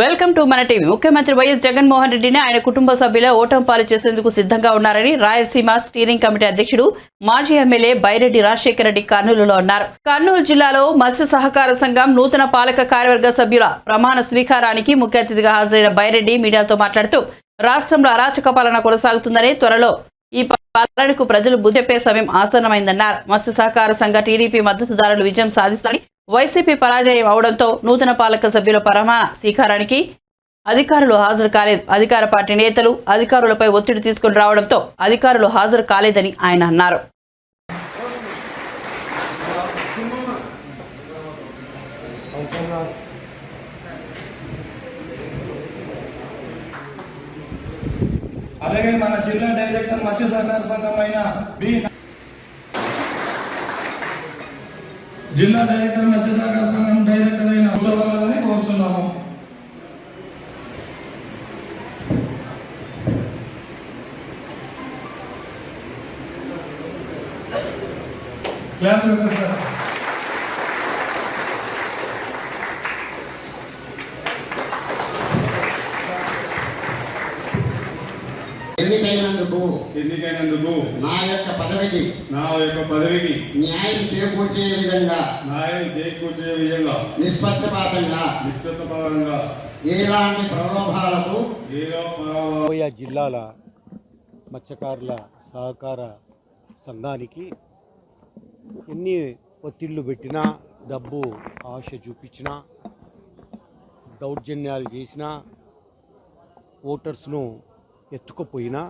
Welcome to మన TV. ముఖ్యమంత్రి YS Jaganmohan రెడ్డిని ఆయన కుటుంబ సభ్యుల ఓటం పాలు చేసేందుకు సిద్ధంగా ఉన్నారని రాయలసీమ స్టీరింగ్ కమిటీ అధ్యక్షుడు మాజీ ఎమ్మెల్యే బైరెడ్డి రాజశేఖర రెడ్డి కర్నూలులో అన్నారు. కర్నూలు జిల్లాలో మత్స్య సహకార సంఘం నూతన పాలక కార్యవర్గ సభ్యుల ప్రమాణ స్వీకారానికి ముఖ్య అతిథిగా హాజరైన బైరెడ్డి మీడియాతో మాట్లాడుతూ రాష్ట్రంలో అరాచక పాలన కొనసాగుతుందని త్వరలో ఈ పాలనకు ప్రజలు బుద్ధి సమయం ఆసన్నమైందన్నారు. మత్స్య సహకార సంఘ టీడీపీ మద్దతుదారులు విజయం సాధిస్తారని వైసీపీ పరాజయం అవడంతో నూతన పాలక సభ్యుల పరమాణ స్వీకారానికి అధికారులు హాజరు కాలేదు అధికార పార్టీ నేతలు అధికారులపై ఒత్తిడి తీసుకుని రావడంతో అధికారులు హాజరు కాలేదని ఆయన అన్నారు. అలాగే మన జిల్లా డైరెక్టర్ మత్స్య సహకార సంఘం అయిన బి జిల్లా డైరెక్టర్ మత్స్య సహకార సంఘం డైరెక్టర్ అయిన కూర్చోవాలని కోరుతున్నాము క్లాస్ ఎన్నికైనందుకు నా యొక్క పదవికి నా యొక్క పదవికి న్యాయం చేకూర్చే విధంగా న్యాయం చేకూర్చే విధంగా నిష్పక్షపాతంగా ఎలాంటి ప్రలోభాలకు జిల్లాల మత్స్యకారుల సహకార సంఘానికి ఎన్ని ఒత్తిళ్ళు పెట్టినా డబ్బు ఆశ చూపించినా దౌర్జన్యాలు చేసినా ఓటర్స్ను ఎత్తుకుపోయినా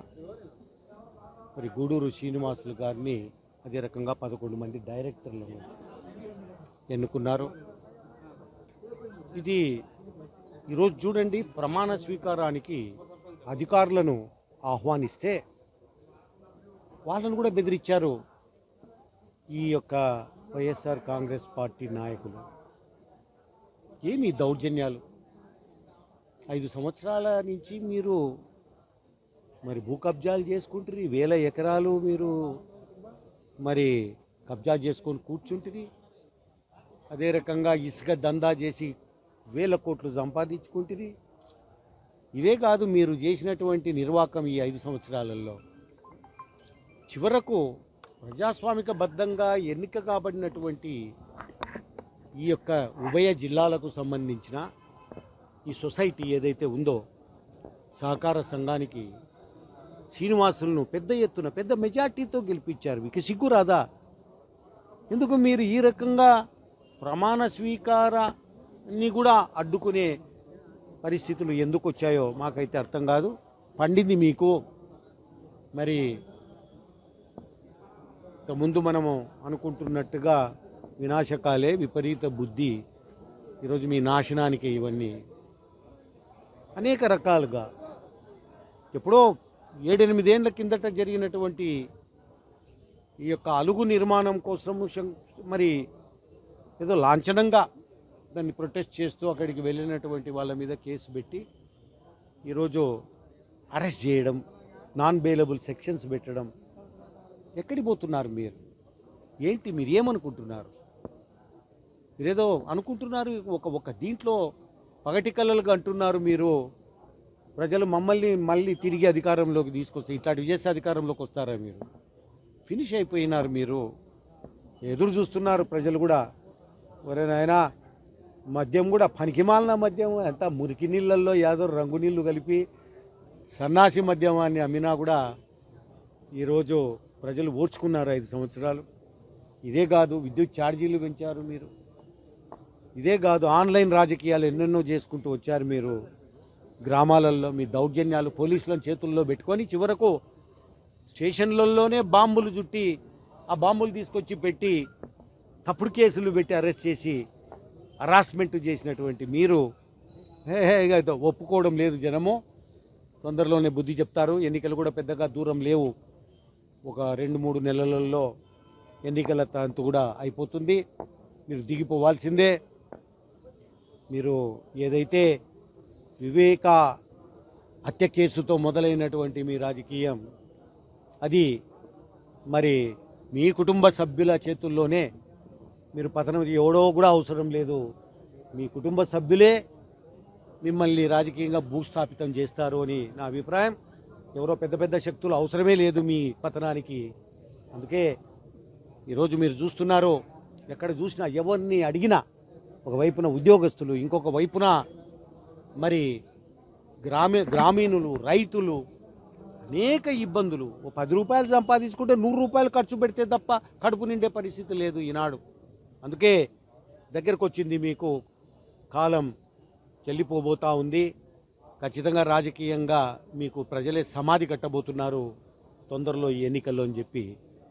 మరి గూడూరు శ్రీనివాసులు గారిని అదే రకంగా పదకొండు మంది డైరెక్టర్లను ఎన్నుకున్నారు. ఇది ఈరోజు చూడండి ప్రమాణ స్వీకారానికి అధికారులను ఆహ్వానిస్తే వాళ్ళను కూడా బెదిరించారు ఈ యొక్క వైఎస్ఆర్ కాంగ్రెస్ పార్టీ నాయకులు. ఏమి దౌర్జన్యాలు? ఐదు సంవత్సరాల నుంచి మీరు మరి భూ కబ్జాలు చేసుకుంటుంది వేల ఎకరాలు మీరు మరి కబ్జా చేసుకొని కూర్చుంటుంది అదే రకంగా ఇసుక దందా చేసి వేల కోట్లు సంపాదించుకుంటుంది ఇవే కాదు మీరు చేసినటువంటి నిర్వాకం ఈ ఐదు సంవత్సరాలలో. చివరకు ప్రజాస్వామిక బద్ధంగా ఎన్నిక కాబడినటువంటి ఈ యొక్క ఉభయ జిల్లాలకు సంబంధించిన ఈ సొసైటీ ఏదైతే ఉందో సహకార సంఘానికి శ్రీనివాసులను పెద్ద ఎత్తున పెద్ద మెజార్టీతో గెలిపించారు. మీకు సిగ్గు రాదా? ఎందుకు మీరు ఈ రకంగా ప్రమాణ స్వీకారాన్ని కూడా అడ్డుకునే పరిస్థితులు ఎందుకు వచ్చాయో మాకైతే అర్థం కాదు. పండింది మీకు. మరి ముందు మనము అనుకుంటున్నట్టుగా వినాశకాలే విపరీత బుద్ధి. ఈరోజు మీ నాశనానికి ఇవన్నీ. అనేక రకాలుగా. ఎప్పుడో ఏడెనిమిదేళ్ళ కిందట జరిగినటువంటి ఈ యొక్క అలుగు నిర్మాణం కోసము మరి ఏదో లాంఛనంగా దాన్ని ప్రొటెస్ట్ చేస్తూ అక్కడికి వెళ్ళినటువంటి వాళ్ళ మీద కేసు పెట్టి ఈరోజు అరెస్ట్ చేయడం నాన్ బెయిలబుల్ సెక్షన్స్ పెట్టడం. ఎక్కడికి పోతున్నారు మీరు? ఏంటి మీరు ఏమనుకుంటున్నారు? మీరేదో అనుకుంటున్నారు ఒక ఒక దీంట్లో పగటి కళలుగా అంటున్నారు మీరు. ప్రజలు మమ్మల్ని మళ్ళీ తిరిగి అధికారంలోకి తీసుకొస్తే ఇట్లాంటివి చేస్తే అధికారంలోకి వస్తారా మీరు? ఫినిష్ అయిపోయినారు మీరు. ఎదురు చూస్తున్నారు ప్రజలు కూడా. ఎవరైనా మద్యం కూడా పనికిమాలిన మద్యం. ఎంత మురికి నీళ్ళల్లో ఏదో రంగు నీళ్ళు కలిపి సన్నాసి మద్యమాన్ని అమ్మినా కూడా ఈరోజు ప్రజలు ఓర్చుకున్నారు ఐదు సంవత్సరాలు. ఇదే కాదు విద్యుత్ ఛార్జీలు పెంచారు మీరు. ఇదే కాదు ఆన్లైన్ రాజకీయాలు ఎన్నెన్నో చేసుకుంటూ వచ్చారు మీరు. గ్రామాలలో మీ దౌర్జన్యాలు పోలీసులను చేతుల్లో పెట్టుకొని చివరకు స్టేషన్లలోనే బాంబులు చుట్టి ఆ బాంబులు తీసుకొచ్చి పెట్టి తప్పుడు కేసులు పెట్టి అరెస్ట్ చేసి హరాస్మెంట్ చేసినటువంటి మీరు. హే హే ఒప్పుకోవడం లేదు జనము. తొందరలోనే బుద్ధి చెప్తారు. ఎన్నికలు కూడా పెద్దగా దూరం లేవు. ఒక రెండు మూడు నెలలలో ఎన్నికల తంతు కూడా అయిపోతుంది. మీరు దిగిపోవాల్సిందే. మీరు ఏదైతే వివేక హత్య కేసుతో మొదలైనటువంటి మీ రాజకీయం అది మరి మీ కుటుంబ సభ్యుల చేతుల్లోనే మీరు పతనం ఎవడో కూడా అవసరం లేదు. మీ కుటుంబ సభ్యులే మిమ్మల్ని రాజకీయంగా భూస్థాపితం చేస్తారు అని నా అభిప్రాయం. ఎవరో పెద్ద పెద్ద శక్తులు అవసరమే లేదు మీ పతనానికి. అందుకే ఈరోజు మీరు చూస్తున్నారు ఎక్కడ చూసినా ఎవరిని అడిగినా ఒకవైపున ఉద్యోగస్తులు ఇంకొక వైపున మరి గ్రామీ గ్రామీణులు రైతులు అనేక ఇబ్బందులు. ఓ పది రూపాయలు సంపాదించుకుంటే నూరు రూపాయలు ఖర్చు పెడితే తప్ప కడుపు నిండే పరిస్థితి లేదు ఈనాడు. అందుకే దగ్గరకు వచ్చింది మీకు కాలం చెల్లిపోబోతా ఉంది. ఖచ్చితంగా రాజకీయంగా మీకు ప్రజలే సమాధి కట్టబోతున్నారు తొందరలో ఈ ఎన్నికల్లో అని చెప్పి